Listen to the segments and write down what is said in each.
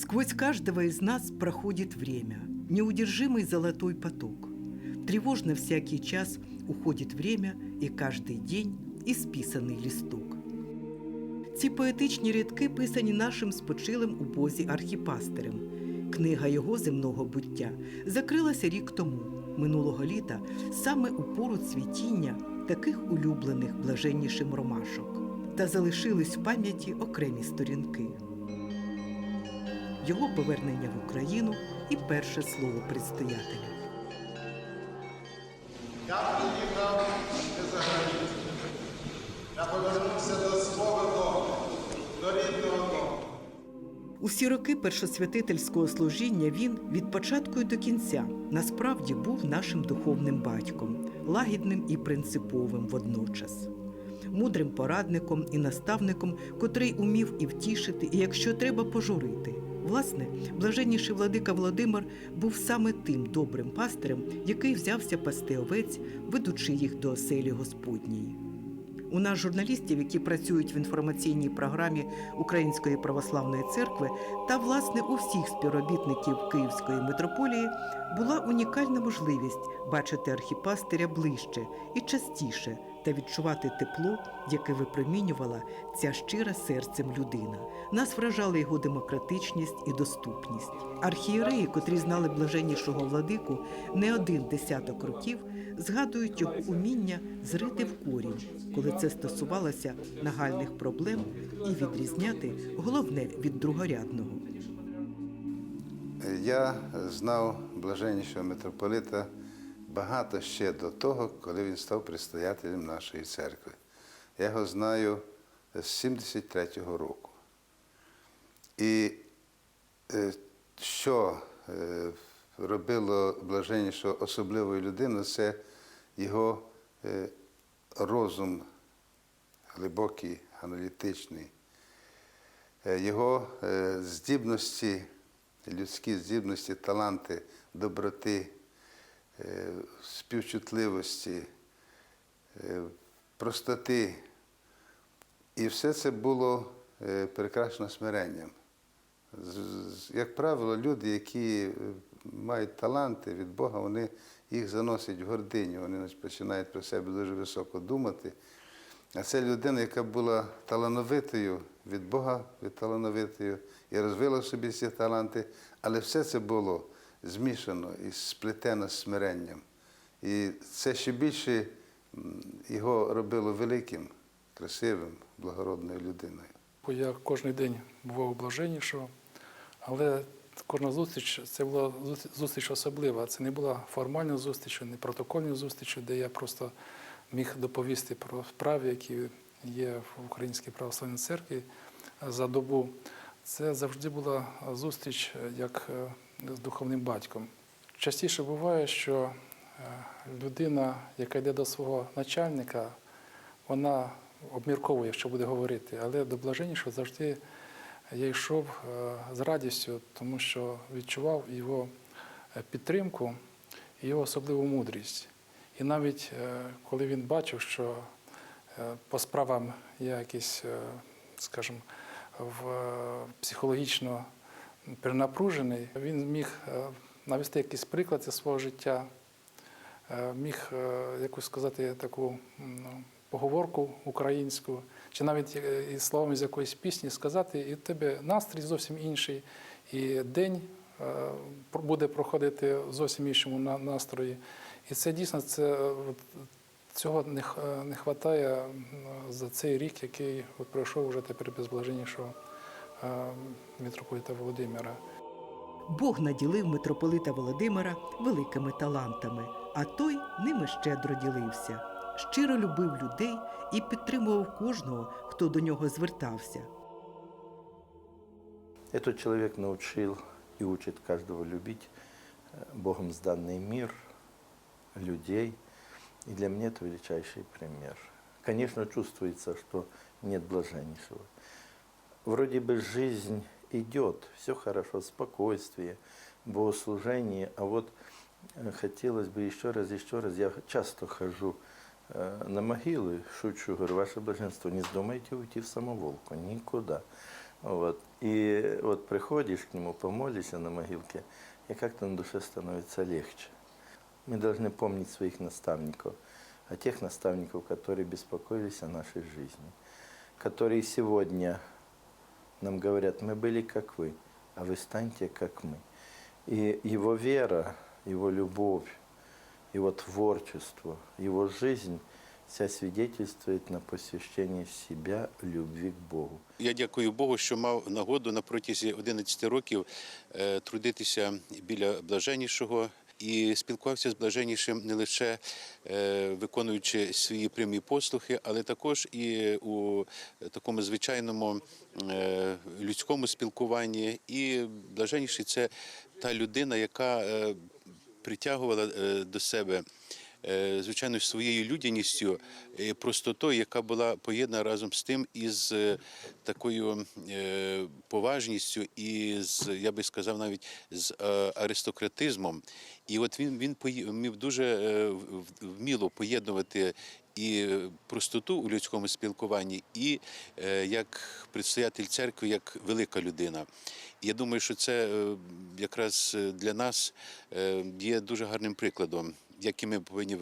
Сквозь каждого из нас проходит время, неудержимый золотой поток. Тревожно всякий час уходит время, и каждый день исписаний листок. Ці поетичні рядки писані нашим спочилим у Бозі архіпастерем. Книга його земного буття закрилася рік тому, минулого літа, саме у пору цвітіння таких улюблених блаженнішим ромашок. Та залишились в пам'яті окремі сторінки. Його повернення в Україну і перше слово предстоятеля. Я приїхав за границю. Я повернувся до свого дому, до рідного дому. Усі роки першосвятительського служіння він від початку до кінця насправді був нашим духовним батьком, лагідним і принциповим водночас, мудрим порадником і наставником, котрий умів і втішити, і якщо треба пожурити. Власне, блаженніший владика Володимир був саме тим добрим пастирем, який взявся пасти овець, ведучи їх до оселі Господньої. У нас журналістів, які працюють в інформаційній програмі Української православної церкви, та власне у всіх співробітників Київської митрополії була унікальна можливість бачити архіпастиря ближче і частіше та відчувати тепло, яке випромінювала ця щира серцем людина. Нас вражали його демократичність і доступність. Архієреї, котрі знали блаженнішого владику не один десяток років, згадують його уміння зрити в корінь, коли це стосувалося нагальних проблем, і відрізняти головне від другорядного. Я знав блаженнішого митрополита багато ще до того, коли він став предстоятелем нашої церкви. Я його знаю з 73-го року. І е, що е, робило блаженнішого особливою людиною, це його е, розум глибокий, аналітичний, його здібності, людські здібності, таланти, доброти, співчутливості, е, простоти. І все це було е, прикрашено смиренням. Як правило, люди, які е, мають таланти від Бога, вони їх заносять в гординю, вони починають про себе дуже високо думати. А це людина, яка була талановитою від Бога, від талановитою, і розвила в собі ці таланти, але все це було змішано і сплетено з смиренням. І це ще більше його робило великим, красивим, благородною людиною. Я кожен день бував у але кожна зустріч це була зустріч- особлива. Це не була формальна зустріч, не протокольна зустріч, де я просто міг доповісти про справи, які є в Українській православній церкві за добу. Це завжди була зустріч як е, з духовним батьком. Частіше буває, що е, людина, яка йде до свого начальника, вона обмірковує, що буде говорити, але до блаженнішого завжди я йшов е, з радістю, тому що відчував його е, підтримку і його особливу мудрість. І навіть коли він бачив, що по справам я якийсь, е, скажімо, в психологічно перенапружений, він міг е, навести якийсь приклад зі свого життя, е, міг е, якусь сказати таку ну, поговорку українську, чи навіть е, словами з якоїсь пісні сказати, і в тебе настрій зовсім інший, і день буде проходити в зовсім іншому настрої. І це дійсно це, цього не, не вистачає за цей рік, який пройшов вже тепер без блаженнішого митрополита Володимира. Бог наділив митрополита Володимира великими талантами, а той ними щедро ділився. Щиро любив людей і підтримував кожного, хто до нього звертався. Этот человек научил и учит каждого любить э, Богом сданный мир, людей. И для меня это величайший пример. Конечно, чувствуется, что нет блаженнейшего. Вроде бы жизнь идет, все хорошо, спокойствие, богослужение, а вот э, хотелось бы еще раз, еще раз, я часто хожу э, на могилы, шучу, говорю, ваше блаженство, не вздумайте уйти в самоволку, никуда. Вот. И вот приходишь к нему, помолишься на могилке, и как-то на душе становится легче. Мы должны помнить своих наставников, о тех наставников, которые беспокоились о нашей жизни, которые сегодня нам говорят, мы были как вы, а вы станьте как мы. И его вера, его любовь, его творчество, его жизнь вся свидетельствует на посвящении себя любви к Богу. Я дякую Богу, що мав нагоду на протязі 11 років е, трудитися біля блаженнішого і спілкувався з блаженнішим не лише е, виконуючи свої прямі послухи, але також і у такому звичайному е, людському спілкуванні. І блаженніший це та людина, яка е, притягувала до себе. Е, Звичайно, своєю людяністю, е, простотою, яка була поєднана разом з тим із е, такою поважністю і з, я би сказав, навіть з аристократизмом. І от він, він вмів дуже вміло поєднувати і простоту у людському спілкуванні, і як предстоятель церкви, як велика людина. Я думаю, що це якраз для нас є дуже гарним прикладом, як і ми повинні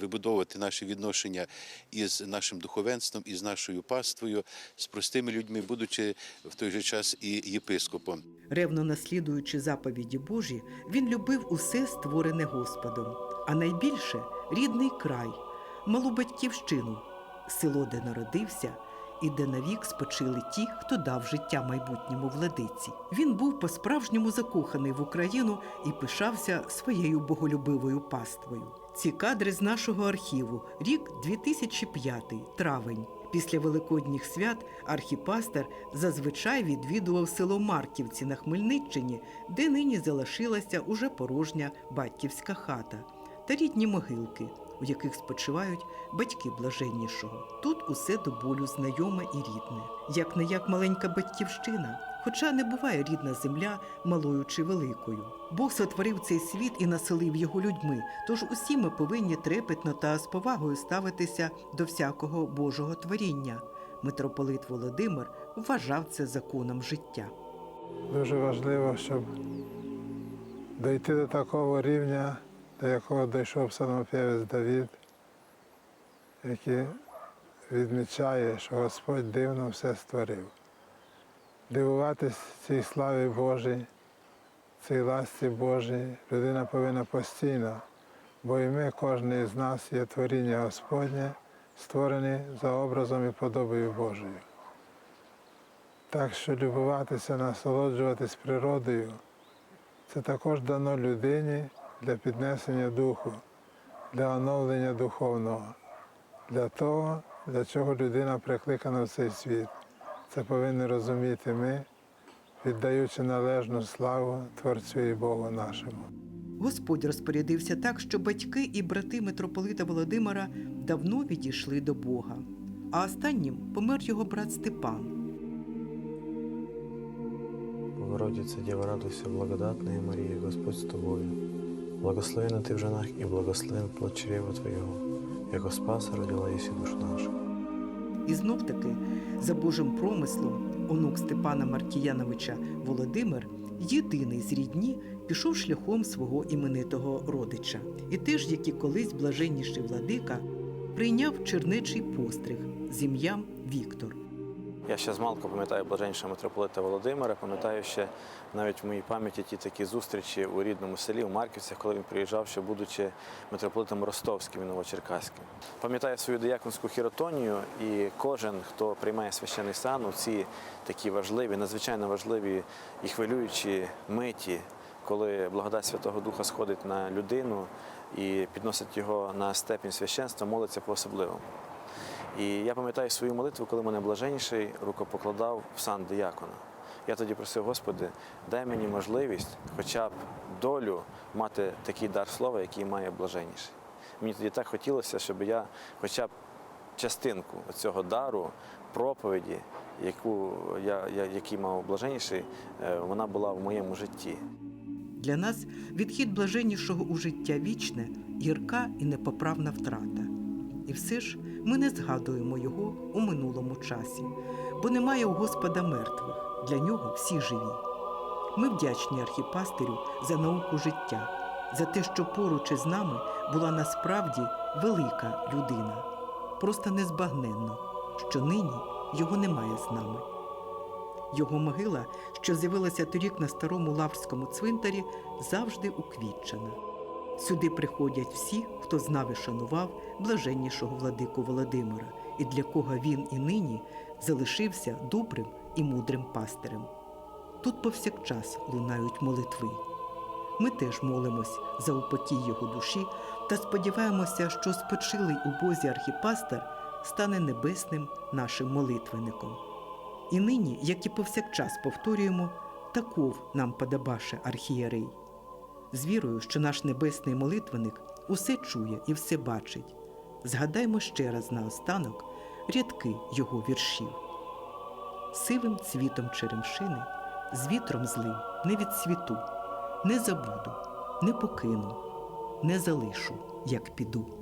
вибудовувати наші відношення із нашим духовенством, із нашою паствою, з простими людьми, будучи в той же час і єпископом. Ревно наслідуючи заповіді Божі, він любив усе створене Господом, а найбільше рідний край, малу батьківщину, село, де народився, і де навік спочили ті, хто дав життя майбутньому владиці. Він був по-справжньому закоханий в Україну і пишався своєю боголюбивою паствою. Ці кадри з нашого архіву, рік 2005, травень. Після великодніх свят архіпастер зазвичай відвідував село Марківці на Хмельниччині, де нині залишилася уже порожня батьківська хата та рідні могилки, у яких спочивають батьки блаженнішого. Тут усе до болю знайоме і рідне, як не як маленька батьківщина. Хоча не буває рідна земля малою чи великою. Бог сотворив цей світ і населив його людьми. Тож усі ми повинні трепетно та з повагою ставитися до всякого Божого творіння. Митрополит Володимир вважав це законом життя. Дуже важливо, щоб дійти до такого рівня, до якого дійшов псалмопівець Давід, який відмічає, що Господь дивно все створив. Дивуватись цій славі Божій, цій ласці Божій людина повинна постійно, бо і ми, кожен із нас, є творіння Господнє, створені за образом і подобою Божою. Так що любуватися, насолоджуватись природою це також дано людині для піднесення духу, для оновлення духовного, для того, для чого людина прикликана в цей світ. Це повинні розуміти ми, віддаючи належну славу Творцю і Богу нашому. Господь розпорядився так, що батьки і брати митрополита Володимира давно відійшли до Бога. А останнім помер його брат Степан. Богородица, Дева, радуйся, благодатная Мария, Господь с тобою. Благословена ты в женах и благословен плод чрева твоего, яко Спаса родила Еси душу нашу. І знов таки, за Божим промислом, онук Степана Маркіяновича Володимир, єдиний з рідні, пішов шляхом свого іменитого родича. І теж, як і колись блаженніший владика, прийняв чернечий постриг з ім'ям Віктор. Я ще змалку пам'ятаю блаженнішого митрополита Володимира, пам'ятаю ще навіть в моїй пам'яті ті такі зустрічі у рідному селі, у Марківцях, коли він приїжджав, ще будучи митрополитом Ростовським і Новочеркаським. Пам'ятаю свою дияконську хіротонію, і кожен, хто приймає священний сан у ці такі важливі, надзвичайно важливі і хвилюючі миті, коли благодать Святого Духа сходить на людину і підносить його на степінь священства, молиться по-особливому. І я пам'ятаю свою молитву, коли мене блаженніший рукопокладав в сан диякона. Я тоді просив, Господи, дай мені можливість, хоча б долю мати такий дар слова, який має блаженніший. Мені тоді так хотілося, щоб я хоча б частинку цього дару, проповіді, яку я, я, який мав блаженніший, е, вона була в моєму житті. Для нас відхід блаженнішого у життя вічне, гірка і непоправна втрата. І все ж ми не згадуємо його у минулому часі, бо немає у Господа мертвих, для нього всі живі. Ми вдячні архіпастирю за науку життя, за те, що поруч із нами була насправді велика людина, просто незбагненно, що нині його немає з нами. Його могила, що з'явилася торік на старому лаврському цвинтарі, завжди уквітчена. Сюди приходять всі, хто знав і шанував блаженнішого владику Володимира, і для кого він і нині залишився добрим і мудрим пастирем. Тут повсякчас лунають молитви. Ми теж молимось за упокій його душі та сподіваємося, що спочилий у Бозі архіпастер стане небесним нашим молитвенником. І нині, як і повсякчас повторюємо, таков нам подобаше архієрей. З вірою, що наш небесний молитвенник усе чує і все бачить. Згадаймо ще раз наостанок рядки його віршів. Сивим цвітом черемшини, з вітром злим не відсвіту, не забуду, не покину, не залишу, як піду.